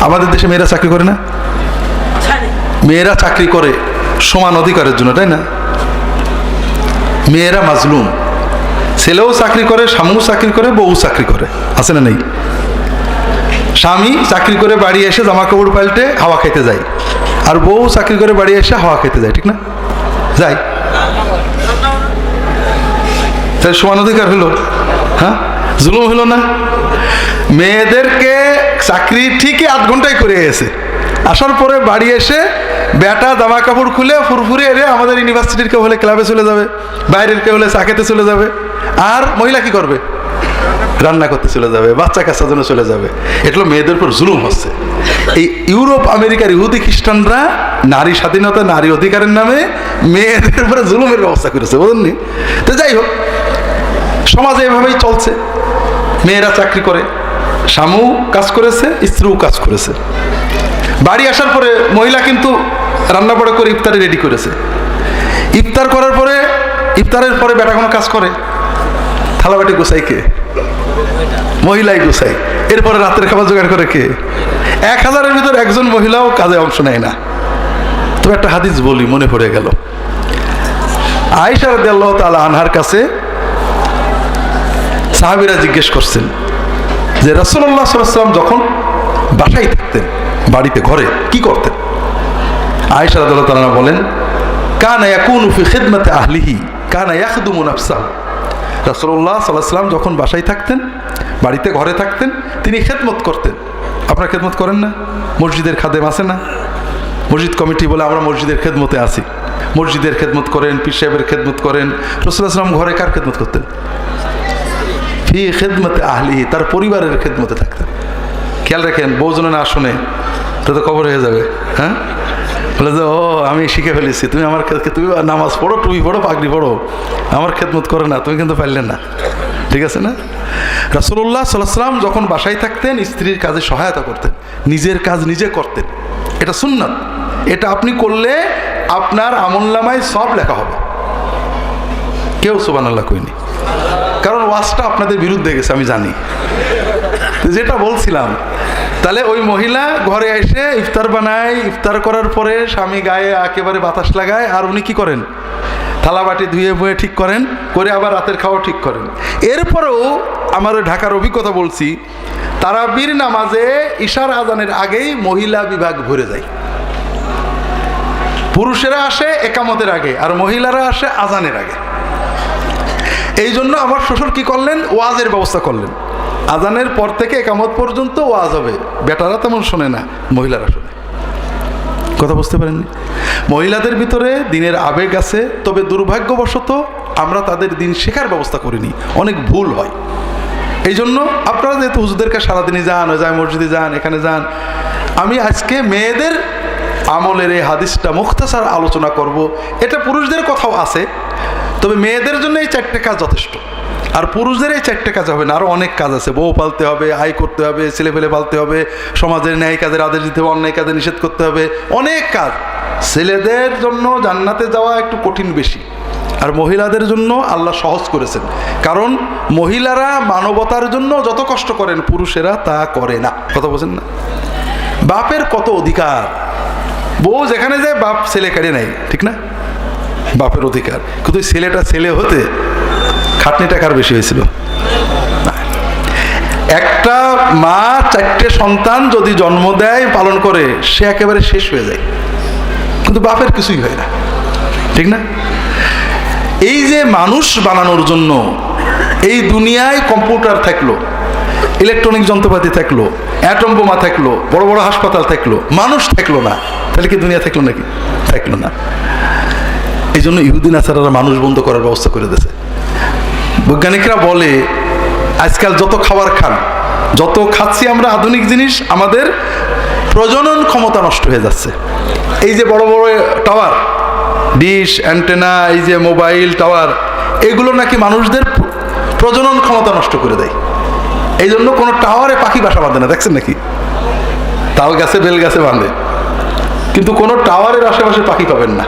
আমাদের দেশে মেয়েরা চাকরি করে না? মেয়েরা চাকরি করে সমান অধিকারের জন্য তাই না? মেয়েরা মাজলুম। ছেলেও চাকরি করে স্বামীও চাকরি করে বউ চাকরি করে। আছে না নেই? স্বামী চাকরি করে বাড়ি এসে জামা কাপড় পাল্টে হাওয়া খেতে যায়। আর বউ চাকরি করে বাড়ি এসে হাওয়া খেতে যায় ঠিক না? যাই তাহলে সমান অধিকার হলো? হ্যাঁ? জুলুম হলো না? মেয়েদেরকে চাকরি ঠিকই আধ ঘন্টায় করে এসে আসার পরে বাড়ি এসে বেটা জামা কাপড় খুলে ফুরফুরে এরে আমাদের ইউনিভার্সিটির কেউ হলে ক্লাবে চলে যাবে, বাইরের কেউ হলে চাকেতে চলে যাবে। আর মহিলা কি করবে? রান্না করতে চলে যাবে, বাচ্চা কাচ্চার জন্য চলে যাবে। এগুলো মেয়েদের উপর জুলুম হচ্ছে। এই ইউরোপ, আমেরিকার ইহুদি খ্রিস্টানরা নারী স্বাধীনতা, নারী অধিকারের নামে মেয়েদের উপরে জুলুমের ব্যবস্থা করেছে, বুঝলেন তো যাই হোক, সমাজে এভাবেই চলছে। মেয়েরা চাকরি করে স্বামীও কাজ করেছে, স্ত্রীও কাজ করেছে। বাড়ি আসার পরে মহিলা কিন্তু রান্না বড়া করে ইফতারে রেডি করেছে। ইফতার করার পরে, ইফতারের পরে বেটা কোনো কাজ করে। থালাবাটি গোসাই কে? মহিলাই গোসাই এরপরে রাতের খাবার জোগাড় করে কে? এক হাজারের ভিতর একজন মহিলাও কাজে অংশ নেয় না। তবে একটা হাদিস বলি, মনে পড়ে গেল। আয়সা রাদিয়াল্লাহু তাআলা আনহার কাছে সাহাবিরা জিজ্ঞেস করছেন যে আলাইহি ওয়াসাল্লাম যখন বাসায় থাকতেন, বাড়িতে, ঘরে, কি করতেন? আয়েশা রাদিয়াল্লাহু তাআলা বলেন, কানা ইয়াকুনু ফি খিদমাতি আহলিহি, কানা রাসূলুল্লাহ সাল্লাল্লাহু আলাইহি ওয়াসাল্লাম যখন বাসায় থাকতেন, বাড়িতে, ঘরে থাকতেন, তিনি খেদমত করতেন। আপনারা খেদমত করেন না? মসজিদের খাদেম আছে না? মসজিদ কমিটি বলে আমরা মসজিদের খেদমতে আছি। মসজিদের খেদমত করেন, পীর সাহেবের খেদমত করেন। রসুল্লাহ সাল্লাম ঘরে কার খেদমত করতেন? ফি খেদমতে আহলি, তার পরিবারের খেদমতে থাকতেন। খেয়াল রাখেন বউজনে না শুনে তো তো কবর হয়ে যাবে হ্যাঁ? বলে যে, ও, আমি শিখে ফেলেছি, তুমি আমার ক্ষেত্রে তুমি নামাজ পড়ো টুপি পড়ো, পাগড়ি পড়ো, আমার খেদমত করে না, তুমি কিন্তু পারলে না। ঠিক আছে না? রাসুল্লাহ সাল্লাম যখন বাসায় থাকতেন, স্ত্রীর কাজে সহায়তা করতেন, নিজের কাজ নিজে করতেন। এটা সুন্নাত। এটা আপনি করলে আপনার আমল্লামায় সব লেখা হবে। কেউ সুবান আল্লাহ কইনি। কারণ ওয়াজটা আপনাদের বিরুদ্ধে গেছে, আমি জানি। যেটা বলছিলাম, তাহলে ওই মহিলা ঘরে এসে ইফতার বানায়, ইফতার করার পরে স্বামী গায়ে একেবারে বাতাস লাগায়, আর উনি কি করেন? থালা বাটি ধুয়ে বয়ে ঠিক করেন, করে আবার রাতের খাওয়া ঠিক করেন। এরপরেও আমার ঢাকার অভিজ্ঞতা বলছি, তারাবির নামাজে ঈশার আজানের আগেই মহিলা বিভাগ ভরে যায়। পুরুষেরা আসে একামতের আগে, আর মহিলারা আসে আজানের আগে। এই জন্য আমার শ্বশুর কি করলেন? ওয়াজের ব্যবস্থা করলেন। আজানের পর থেকে একামত পর্যন্ত ওয়াজ হবে। বেটারা তেমন শোনে না, মহিলারা শোনে। কথা বুঝতে পারেননি? মহিলাদের ভিতরে দিনের আবেগ আছে, তবে দুর্ভাগ্যবশত আমরা তাদের দিন শেখার ব্যবস্থা করিনি। অনেক ভুল হয়। এই জন্য আপনারা যেহেতু হুজুরদেরকে সারাদিনই যান, ওই যায় মসজিদে যান, এখানে যান, আমি আজকে মেয়েদের আমলের এই হাদিসটা মুখতাসার আলোচনা করব। এটা পুরুষদের কথাও আছে তবে মেয়েদের জন্য এই চারটে কাজ যথেষ্ট। আর পুরুষদের এই চারটে কাজ হবে না আরও অনেক কাজ আছে। বউ পালতে হবে, আয় করতে হবে ছেলে ফেলে পালতে হবে, সমাজের ন্যায় কাজের আদেশ দিতে হবে, অন্যায় কাজে নিষেধ করতে হবে, অনেক কাজ। ছেলেদের জন্য জান্নাতে যাওয়া একটু কঠিন বেশি। আর মহিলাদের জন্য আল্লাহ সহজ করেছেন। কারণ মহিলারা মানবতার জন্য যত কষ্ট করেন, পুরুষেরা তা করে না। কথা বোঝেন না? বাপের কত অধিকার? বউ যেখানে যায়, বাপ ছেলে কাড়ে নেয়, ঠিক না? বাপের অধিকার। কিন্তু ছেলেটা ছেলে হতে খাটনি টাকার বেশি হয়েছিল। একটা মা, চারটে সন্তান যদি জন্ম দেয়, পালন করে, সে একেবারে শেষ হয়ে যায়। কিন্তু বাপের কিছুই হয় না। ঠিক না? এই যে মানুষ বানানোর জন্য এই দুনিয়ায় কম্পিউটার থাকল, ইলেকট্রনিক যন্ত্রপাতি থাকল, অ্যাটম বোমা থাকল, বড় বড় হাসপাতাল থাকল, মানুষ থাকল না। তাহলে কি দুনিয়া থাকল নাকি? থাকল না। এই জন্য ইহুদিন আসারারা মানুষ বন্ধ করার ব্যবস্থা করে দিয়েছে। বৈজ্ঞানিকরা বলে, আজকাল যত খাবার খান, যত খাচ্ছি আমরা আধুনিক জিনিস, আমাদের প্রজনন ক্ষমতা নষ্ট হয়ে যাচ্ছে। এই যে বড় বড় টাওয়ার, ডিশ, অ্যান্টেনা, এই যে মোবাইল টাওয়ার, এগুলো নাকি মানুষদের প্রজনন ক্ষমতা নষ্ট করে দেয়। এই জন্য কোনো টাওয়ারে পাখি বাসা বাঁধে না, দেখছেন নাকি? তাল গাছে, বেল গাছে বাঁধে। কিন্তু কোনো টাওয়ারের আশেপাশে পাখি পাবেন না।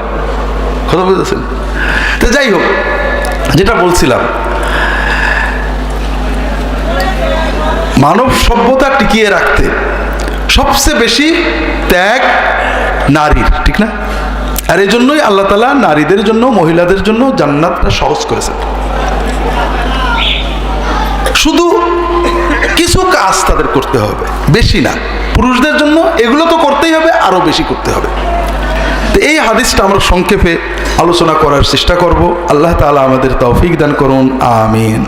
কথা বুঝতেছেন তো যাই হোক, যেটা বলছিলাম, মানব সভ্যতা টিকিয়ে রাখতে সবচেয়ে বেশি ত্যাগ নারীর, ঠিক না? আর এই জন্যই আল্লাহ তালা নারীদের জন্য, মহিলাদের জন্য জান্নাতটা সহজ করেছেন। শুধু কিছু কাজ তাদের করতে হবে, বেশি না। পুরুষদের জন্য এগুলো তো করতেই হবে আরও বেশি করতে হবে। এই হাদিসটা আমরা সংক্ষেপে আলোচনা করার চেষ্টা করব। আল্লাহ তাআলা আমাদের তৌফিক দান করুন, আমিন।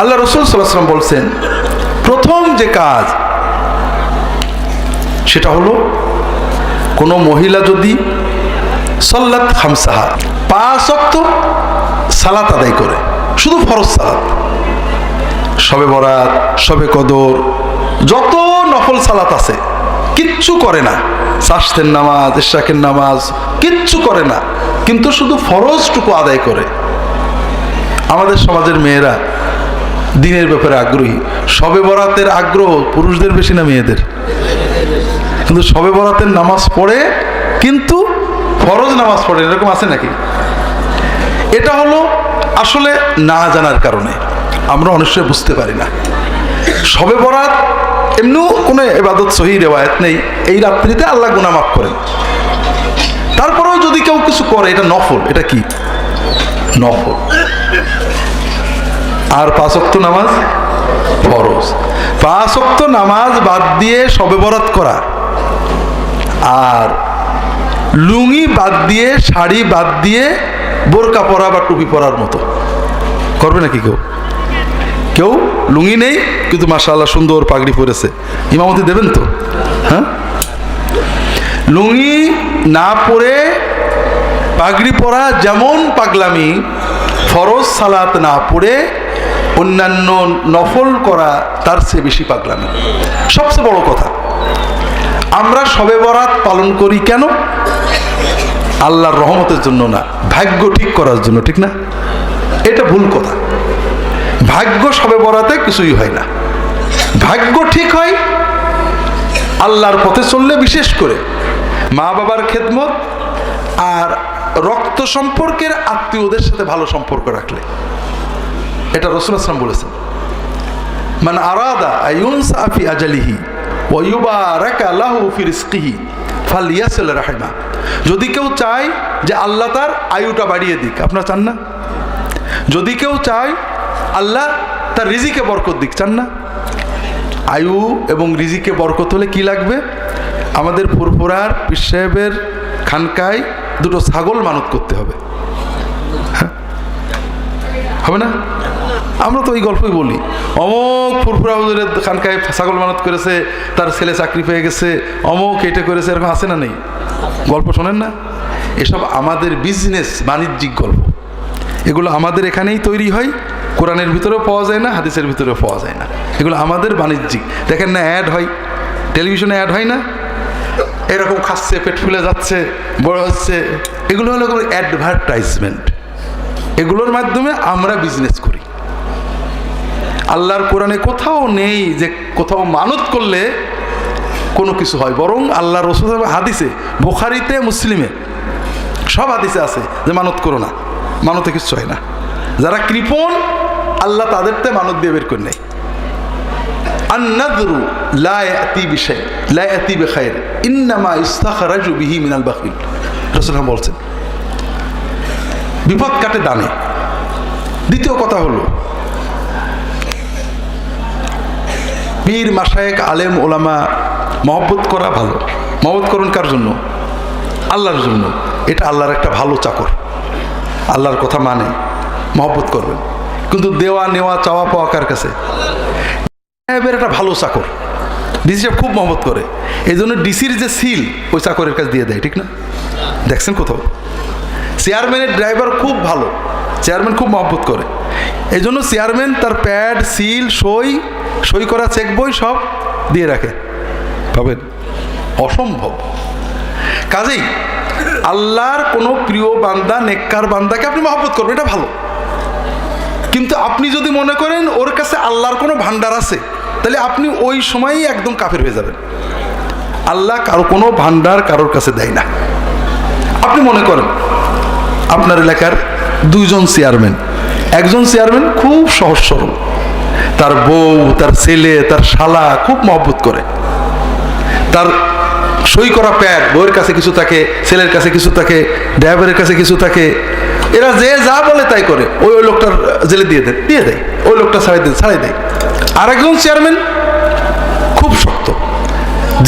আল্লাহ রসুল সাল্লাম বলছেন, প্রথম যে কাজ সেটা হলো, কোনো মহিলা যদি সল্লাত খামসাহা, পাঁচ অক্ত সালাত আদায় করে, শুধু ফরজ সালাত সবে বরাত সবে কদর, যত নফল সালাত আছে কিচ্ছু করে না। সাস্তের নামাজ ইশাকের নামাজ, কিচ্ছু করে না। কিন্তু শুধু ফরজটুকু আদায় করে। আমাদের সমাজের মেয়েরা দিনের ব্যাপারে আগ্রহী। সবে বরাতের আগ্রহ পুরুষদের বেশি না মেয়েদের? কিন্তু সবে বরাতের নামাজ পড়ে, কিন্তু ফরজ নামাজ পড়ে, এরকম আছে নাকি? এটা হলো আসলে না জানার কারণে। আমরা অনেক বুঝতে পারি না। সবে বরাত এমনিও কোনো এবাদত সহি রেওয়ায়ত নেই। এই রাত্রিতে আল্লাহ গুনা মাফ করেন। তারপরেও যদি কেউ কিছু করে, এটা নফল। এটা কি? নফল। আর পাঁচক্ত নামাজ? ফরজ। পাঁচক্ত নামাজ বাদ দিয়ে সবে বরাত করা। আর লুঙ্গি বাদ দিয়ে, শাড়ি বাদ দিয়ে বোরকা পরা বা টুপি পরার মতো। করবে নাকি কেউ? কেউ লুঙ্গি নেই, কিন্তু মাশাআল্লাহ সুন্দর পাগড়ি পরেছে। ইমামতি দেবেন তো? হ্যাঁ? লুঙ্গি না পরে পাগড়ি পরা যেমন পাগলামি, ফরজ সালাত না পড়ে অন্যান্য নফল করা, তার চেয়ে বেশি পাগলামি। সবচেয়ে বড় কথা, আমরা সবে বরাত পালন করি কেন? আল্লাহর রহমতের জন্য না, ভাগ্য ঠিক করার জন্য, ঠিক না? এটা ভুল কথা। ভাগ্য সবে বরাতে কিছুই হয় না। ভাগ্য ঠিক হয়, আল্লাহর পথে চললে বিশেষ করে মা বাবার খেদমত আর রক্ত সম্পর্কের আত্মীয়দের সাথে ভালো সম্পর্ক রাখলে। এটা রসুল আসলাম বলেছেন। মানে আরাদা আইউন সাফি আজালিহি যদি কেউ চায় যে আল্লাহ তার আয়ুটা বাড়িয়ে দিক, আপনারা চান না? যদি কেউ চায় আল্লাহ তার রিজিকে বরকত দিক, চান না? আয়ু এবং রিজিকে বরকত হলে কি লাগবে? আমাদের ফুরফুরার, পীর সাহেবের খানকায় দুটো ছাগল মানত করতে হবে। হ্যাঁ? হবে না? আমরা তো ওই গল্পই বলি। অমুক ফুরফুরা হুজুরের খানকায় ছাগল মানত করেছে, তার ছেলে চাকরি পেয়ে গেছে, অমুক এটা করেছে, এরকম আছে না নেই? গল্প শোনেন না? এসব আমাদের বিজনেস বাণিজ্যিক গল্প। এগুলো আমাদের এখানেই তৈরি হয় কোরআনের ভিতরেও পাওয়া যায় না, হাদিসের ভিতরেও পাওয়া যায় না। এগুলো আমাদের বাণিজ্যিক। দেখেন না অ্যাড হয়। টেলিভিশনে অ্যাড হয় না? এরকম খাচ্ছে, পেট ফুলে যাচ্ছে, বড় হচ্ছে। এগুলো হলো কোনো অ্যাডভার্টাইজমেন্ট এগুলোর মাধ্যমে আমরা বিজনেস করি। আল্লাহর কোরআনে কোথাও নেই যে কোথাও মানত করলে কোনো কিছু হয়। বরং আল্লাহ রসুল হাদিসে, বোখারিতে, মুসলিমে সব হাদিসে আছে যে মানত করো না, মানতে কিছু হয় না। যারা কৃপণ আল্লাহ তাদেরতে মানত দিয়ে বের করে মিনাল বলছেন বিপদ কাটে দানে। দ্বিতীয় কথা হলো, পীর মাসায়েক আলেম ওলামা মহব্বত করা ভালো। মহব্বত করুন কার জন্য? আল্লাহর জন্য। এটা আল্লাহর একটা ভালো চাকর। আল্লাহর কথা মানে মহব্বত করবেন। কিন্তু দেওয়া নেওয়া, চাওয়া পাওয়া কার কাছে? সাহেবের একটা ভালো চাকর। ডিসি সাহেব খুব মহব্বত করে। এই জন্য ডিসির যে সিল, ওই চাকরের কাছে দিয়ে দেয়, ঠিক না? দেখছেন কোথাও? চেয়ারম্যানের ড্রাইভার খুব ভালো। চেয়ারম্যান খুব মহব্বত করে। এই জন্য চেয়ারম্যান তার প্যাড, সিল, সই সই করা চেক বই সব দিয়ে রাখে। পাবেন অসম্ভব। কাজেই আল্লাহর কোনো প্রিয় বান্দা, নেককার বান্দাকে আপনি মহব্বত করবেন, এটা ভালো। কিন্তু আপনি যদি মনে করেন ওর কাছে আল্লাহর কোনো ভান্ডার আছে, তাহলে আপনি ওই সময়ই একদম কাফের হয়ে যাবেন। আল্লাহ কারও কোনো ভান্ডার কারোর কাছে দেয় না। আপনি মনে করেন, আপনার এলাকার দুইজন চেয়ারম্যান, একজন চেয়ারম্যান খুব সহজ সরল। তার বউ, তার ছেলে, তার শালা খুব মহব্বত করে। তার সই করা প্যাড বউয়ের কাছে কিছু থাকে, ছেলের কাছে কিছু থাকে, ড্রাইভারের কাছে কিছু থাকে এরা যে যা বলে তাই করে। ওই ওই লোকটার জেলে দিয়ে দেয় দিয়ে দেয়, ওই লোকটা ছাড়াই দেয় ছাড়াই দেয়। আরেকজন চেয়ারম্যান খুব শক্ত।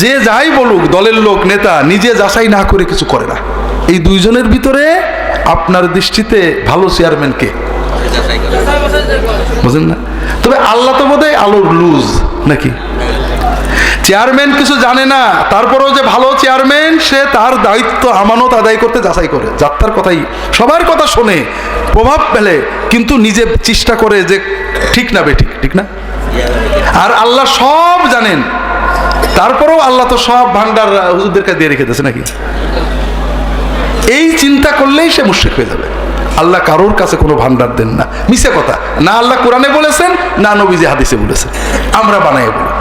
যে যাই বলুক, দলের লোক, নেতা, নিজে যাচাই না করে কিছু করে না। এই দুইজনের ভিতরে আপনার দৃষ্টিতে ভালো চেয়ারম্যান কে? বুঝেন না? তবে আল্লাহ তো বোধ আলোর লুজ নাকি? চেয়ারম্যান কিছু জানে না, তারপরেও যে ভালো চেয়ারম্যান, সে তার দায়িত্ব, আমানত আদায় করতে যাচাই করে, যাত্রার কথাই। সবার কথা শোনে, প্রভাব ফেলে, কিন্তু নিজে চেষ্টা করে যে ঠিক না বেঠিক, ঠিক না? আর আল্লাহ সব জানেন। তারপরেও আল্লাহ তো সব ভান্ডার হুজুরদের কাছে দিয়ে রেখে দিয়েছে নাকি? এই চিন্তা করলেই সে মুশ্রিক হয়ে যাবে। আল্লাহ কারোর কাছে কোনো ভান্ডার দেন না। মিশে কথা। না আল্লাহ কোরআনে বলেছেন, না নবীজি হাদিসে বলেছেন। আমরা বানাই বলি।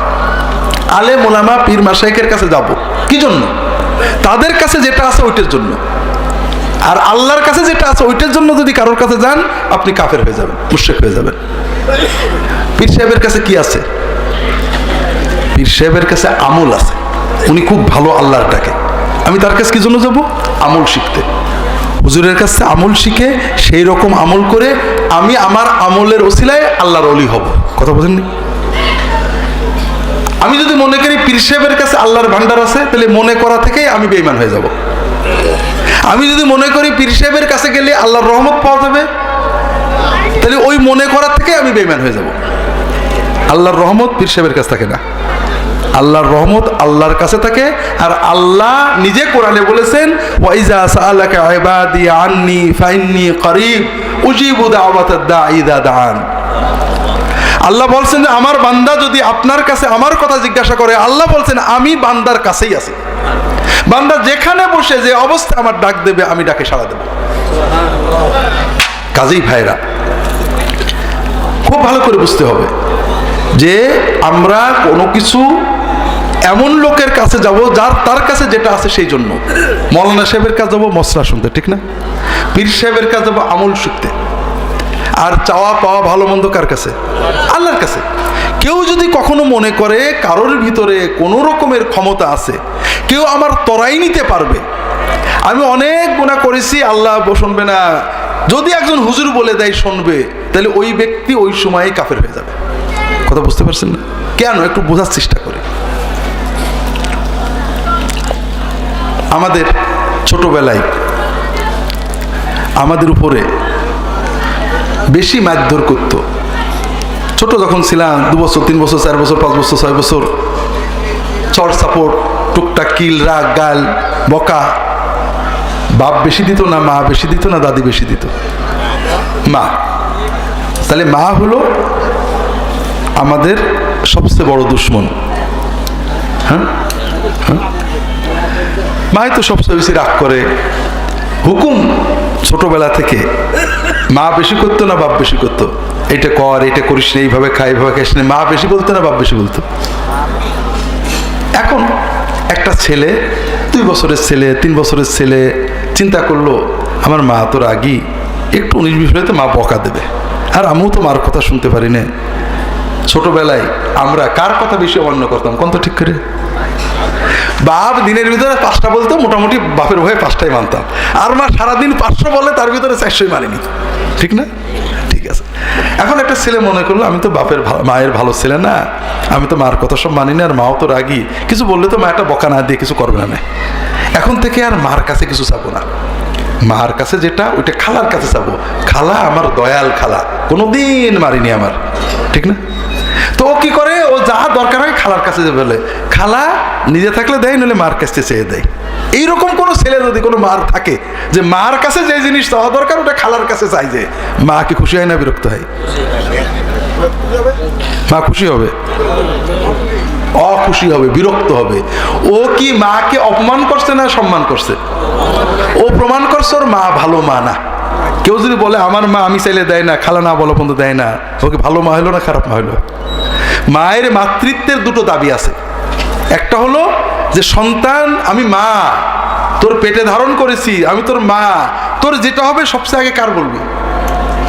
আলে মোলামা পীর মাসাইকের কাছে যাব। কি জন্য? তাদের কাছে যেটা আছে ওইটার জন্য। আর আল্লাহর কাছে যেটা আছে ওইটার জন্য যদি কারোর কাছে যান, আপনি কাফের হয়ে যাবেন, মুশ্রিক হয়ে যাবেন। পীর সাহেবের কাছে কি আছে? পীর সাহেবের কাছে আমল আছে। উনি খুব ভালো আল্লাহর ডাকে। আমি তার কাছে কি জন্য যাব? আমল শিখতে। হুজুরের কাছে আমল শিখে সেই রকম আমল করে আমি আমার আমলের ওসিলায় আল্লাহর অলি হব। কথা বোঝেননি আমি যদি মনে করি পীর সাহেবের কাছে আল্লাহর ভান্ডার আছে, তাহলে মনে করা থেকেই আমি বেইমান হয়ে যাব। আমি যদি মনে করি পীর সাহেবের কাছে গেলে আল্লাহর রহমত পাওয়া যাবে, তাহলে ওই মনে করা থেকে আমি বেইমান হয়ে যাব। আল্লাহর রহমত পীর সাহেবের কাছে থাকে না। আল্লাহর রহমত আল্লাহর কাছে থাকে, আর আল্লাহ নিজে কোরআনে বলেছেন, ওয়াইজা সাআলাকা আন্নি ফাইন্নি করিব, উজিবু দাওয়াতাদ দাঈ ইযা দাআন। আল্লাহ বলছেন যে আমার বান্দা যদি আপনার কাছে আমার কথা জিজ্ঞাসা করে, আল্লাহ বলছেন, আমি বান্দার কাছেই আছি। বান্দা যেখানে বসে যে অবস্থা আমার ডাক দেবে, আমি ডাকে সাড়া দেব। কাজেই ভাইরা, খুব ভালো করে বুঝতে হবে যে আমরা কোনো কিছু এমন লোকের কাছে যাব যার, তার কাছে যেটা আছে সেই জন্য। মৌলানা সাহেবের কাছে যাব মশলা শুনতে, ঠিক না? পীর সাহেবের কাছে যাব, আমল শিখতে আর চাওয়া পাওয়া ভালো মন্দ কার কাছে? আল্লাহর কাছে। কেউ যদি কখনো মনে করে কারোর ভিতরে কোনো রকমের ক্ষমতা আছে, কেউ আমার তরাই নিতে পারবে। আমি অনেক গুণা করেছি, আল্লাহ শুনবে না। যদি একজন হুজুর বলে দেয় শুনবে, তাহলে ওই ব্যক্তি ওই সময়ে কাফের হয়ে যাবে। কথা বুঝতে পারছেন না? কেন? একটু বোঝার চেষ্টা করে। আমাদের ছোটবেলায়, আমাদের উপরে বেশি মারধর করত। ছোট যখন ছিলাম, দু বছর, তিন বছর, চার বছর, পাঁচ বছর, ছয় বছর, চর, সাপোর্ট, টুকটাক কিল, রাগ, গাল, বকা। বাপ বেশি দিত না, মা বেশি দিত না, দাদি বেশি দিত। মা। তাহলে মা হলো আমাদের সবচেয়ে বড় দুশ্মন। হ্যাঁ? হ্যাঁ? মাই তো সবচেয়ে বেশি রাগ করে। হুকুম ছোটবেলা থেকে, মা বেশি করতো না, বাপ বেশি করতো? এটা কর, এটা করিস না, এইভাবে খাই এইভাবে খাইস না, মা বেশি বলতো না, বাপ বেশি বলতো? এখন একটা ছেলে, দুই বছরের ছেলে, তিন বছরের ছেলে চিন্তা করল, আমার মা তো রাগি, একটু উনিশ বিশ হলে মা বকা দেবে। আর আমিও তো মার কথা শুনতে পারি না। ছোটবেলায় আমরা কার কথা বেশি অমান্য করতাম? কোন তো ঠিক করে? বাপ দিনের ভিতরে পাঁচটা বলতো, মোটামুটি বাপের ভয়ে পাঁচটাই মানতাম। আর মা সারাদিন পাঁচশো বলে, তার ভিতরে চারশোই মানিনি। ঠিক না? ঠিক আছে। এখন একটা ছেলে মনে করল, আমি তো বাপের মায়ের ভালো ছেলে না, আমি তো মার কথা সব মানি না, আর মাও তো রাগি। কিছু বললে তো মা একটা বকা না দিয়ে কিছু করবে না এখন থেকে আর মার কাছে কিছু চাবো না। মার কাছে যেটা, ওইটা খালার কাছে চাবো। খালা আমার দয়াল খালা, কোনোদিন মারিনি আমার। ঠিক না? তো ও কি করে? ও যা দরকার হয় খালার কাছে বলে। খালা নিজে থাকলে দেয়, নইলে মার কাছে চেয়ে দেয়। এইরকম কোনো ছেলে যদি কোনো মার থাকে, যে মার কাছে যে জিনিস চাওয়া দরকার, ওটা খালার কাছে চাই যে মা কি খুশি হয় না বিরক্ত হয়? মা খুশি হবে? অখুশি হবে, বিরক্ত হবে। ও কি মাকে অপমান করছে না সম্মান করছে? ও প্রমাণ করছে ওর মা ভালো মা না। কেউ যদি বলে, আমার মা আমি চাইলে দেয় না, খালা না বলো পর্যন্ত দেয় না, ওকে ভালো মা হলো না খারাপ মা হলো মায়ের মাতৃত্বের দুটো দাবি আছে। একটা হলো যে সন্তান, আমি মা, তোর পেটে ধারণ করেছি, আমি তোর মা, তোর যেটা হবে সবচেয়ে আগে কার বলবি?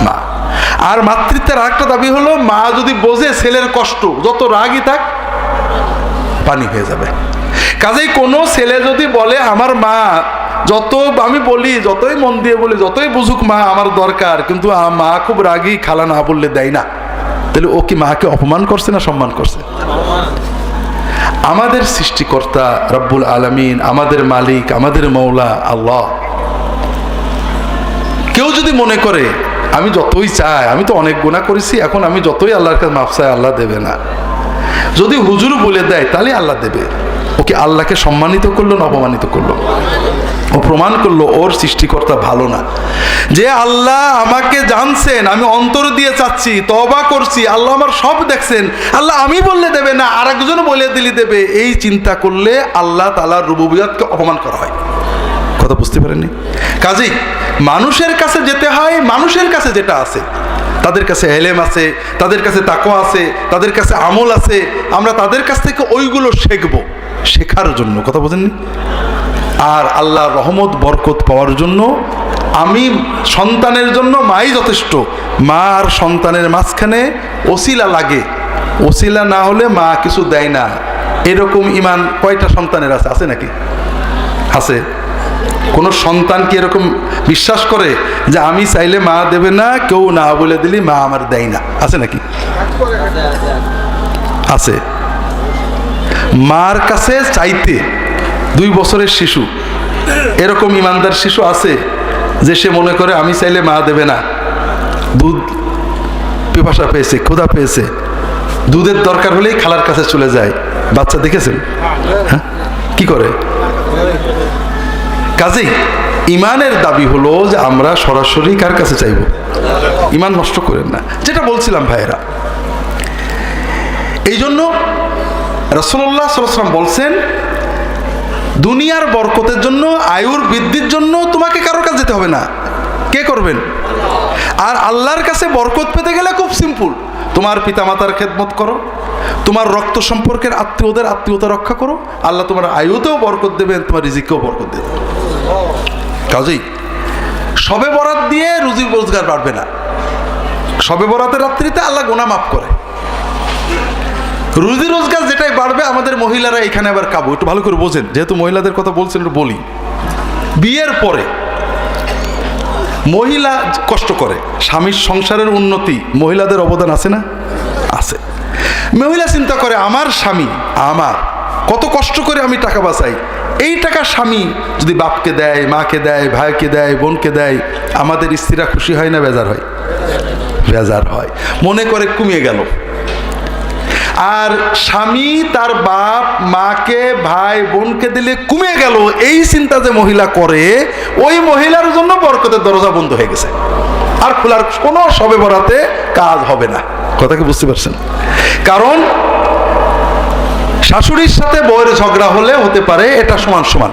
মা। আর মাতৃত্বের আরেকটা দাবি হলো, মা যদি বোঝে ছেলের কষ্ট, যত রাগই থাক, পানি হয়ে যাবে। কাজেই কোনো ছেলে যদি বলে, আমার মা, যত আমি বলি, যতই মন দিয়ে বলি, যতই বুঝুক মা, আমার দরকার, কিন্তু মা খুব রাগী, খালা না বললে দেয় না। তাহলে ও কি মাকে অপমান করছে না সম্মান করছে? আমাদের সৃষ্টিকর্তা রব্বুল আলমিন, আমাদের মালিক, আমাদের মৌলা, আল্লাহ। কেউ যদি মনে করে, আমি যতই চাই, আমি তো অনেক গুণা করেছি, এখন আমি যতই আল্লাহর কাছে মাফ চাই, আল্লাহ দেবে না। যদি হুজুর বলে দেয়, তাহলে আল্লাহ দেবে। ওকে আল্লাহকে সম্মানিত করল না অপমানিত করল? ও প্রমাণ করল, ওর সৃষ্টিকর্তা ভালো না। যে আল্লাহ আমাকে জানছেন, আমি অন্তর দিয়ে চাচ্ছি তবা করছি, আল্লাহ আমার সব দেখছেন, আল্লাহ আমি বললে দেবে না আর একজন বলে দিলি দেবে, এই চিন্তা করলে আল্লাহ তালার রুবুবিয়াতকে অপমান করা হয়। কথা বুঝতে পারেননি? কাজেই মানুষের কাছে যেতে হয়, মানুষের কাছে যেটা আছে, তাদের কাছে এলেম আছে, তাদের কাছে তাকো আছে, তাদের কাছে আমল আছে, আমরা তাদের কাছ থেকে ওইগুলো শিখব, শেখার জন্য। কথা বোঝেননি? আর আল্লাহ রহমত, বরকত পাওয়ার জন্য আমি সন্তানের জন্য মাই যথেষ্ট। মা আর সন্তানের মাঝখানে ওসিলা লাগে। ওসিলা না হলে মা কিছু দেয় না। এরকম ইমান কয়টা সন্তানের আছে? আছে নাকি? আছে। কোনো সন্তান কি এরকম বিশ্বাস করে যে আমি চাইলে মা দেবে না, কেউ না বলে দিলি মা আমার দেয় না? আছে নাকি? আছে। মার কাছে চাইতে দুই বছরের শিশু। এরকম ইমানদার শিশু আছে যে সে মনে করে, আমি চাইলে মা দেবে না। দুধ পিপাসা পেয়েছে, ক্ষুধা পেয়েছে। দুধের দরকার হলেই খালার কাছে চলে যায়। বাচ্চা দেখেছেন? হ্যাঁ? কি করে? কাজেই ইমানের দাবি হলো যে আমরা সরাসরি কার কাছে চাইব? ইমান নষ্ট করেন না। যেটা বলছিলাম ভাইয়েরা, এই জন্য রসল্লাহ বলছেন দুনিয়ার বরকতের জন্য, আয়ুর বৃদ্ধির জন্য তোমাকে কারোর কাছে যেতে হবে না। কে করবেন? আর আল্লাহর কাছে বরকত পেতে গেলে খুব সিম্পল তোমার পিতামাতার খেদমত করো, তোমার রক্ত সম্পর্কের আত্মীয়দের আত্মীয়তা রক্ষা করো, আল্লাহ তোমার আয়ুতেও বরকত দেবেন, তোমার রিজিকেও বরকত দেবেন। কাজেই, সবে বরাত দিয়ে রুজি রোজগার বাড়বে না। সবে বরাতের রাত্রিতে আল্লাহ গোনা মাফ করে। রুজি রোজগার যেটাই বাড়বে, আমাদের মহিলারা এখানে আবার কাবু একটু ভালো করে বোঝেন, যেহেতু মহিলাদের কথা বলছেন, একটু বলি। বিয়ের পরে মহিলা কষ্ট করে, স্বামীর সংসারের উন্নতি, মহিলাদের অবদান আছে না? আছে। মহিলা চিন্তা করে, আমার স্বামী, আমার, কত কষ্ট করে আমি টাকা বাঁচাই। এই টাকা স্বামী যদি বাপকে দেয়, মাকে দেয়, ভাইকে দেয়, বোনকে দেয়, আমাদের স্ত্রীরা খুশি হয় না, বেজার হয়? বেজার হয়। মনে করে কমিয়ে গেল। আর স্বামী তার বাপ, মাকে, ভাই, বোনকে দিলে কমে গেল। এই চিন্তা যে মহিলা করে, ওই মহিলার জন্য বরকতের দরজা বন্ধ হয়ে গেছে। আর খোলার কোনো সবে বরাতে কাজ হবে না। কথা কি বুঝতে পারছেন? কারণ শাশুড়ির সাথে বউয়ের ঝগড়া হলে হতে পারে এটা সমান সমান।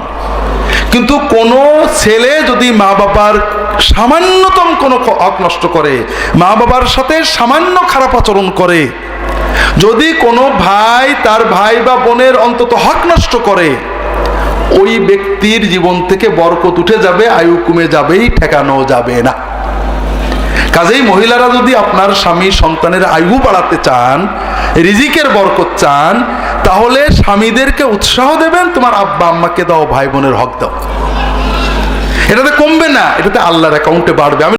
কিন্তু কোনো ছেলে যদি মা বাবার সামান্যতম কোনো হক নষ্ট করে, মা বাবার সাথে সামান্য খারাপ আচরণ করে যদি কোনো ভাই তার ভাই বা বোনের অন্তত হক নষ্ট করে, ওই ব্যক্তির জীবন থেকে বরকত উঠে যাবে, আয়ু কমে যাবেই, ঠেকানো যাবে না। কাজেই মহিলারা যদি আপনার স্বামী সন্তানের আয়ু বাড়াতে চান, রিজিকের বরকত চান, তাহলে স্বামীদেরকে উৎসাহ দেবেন, তোমার আব্বা আম্মাকে দাও, ভাই বোনের হক দাও। এটাতে কমবে না, এটাতে আল্লাহর অ্যাকাউন্টে বাড়বে। আমি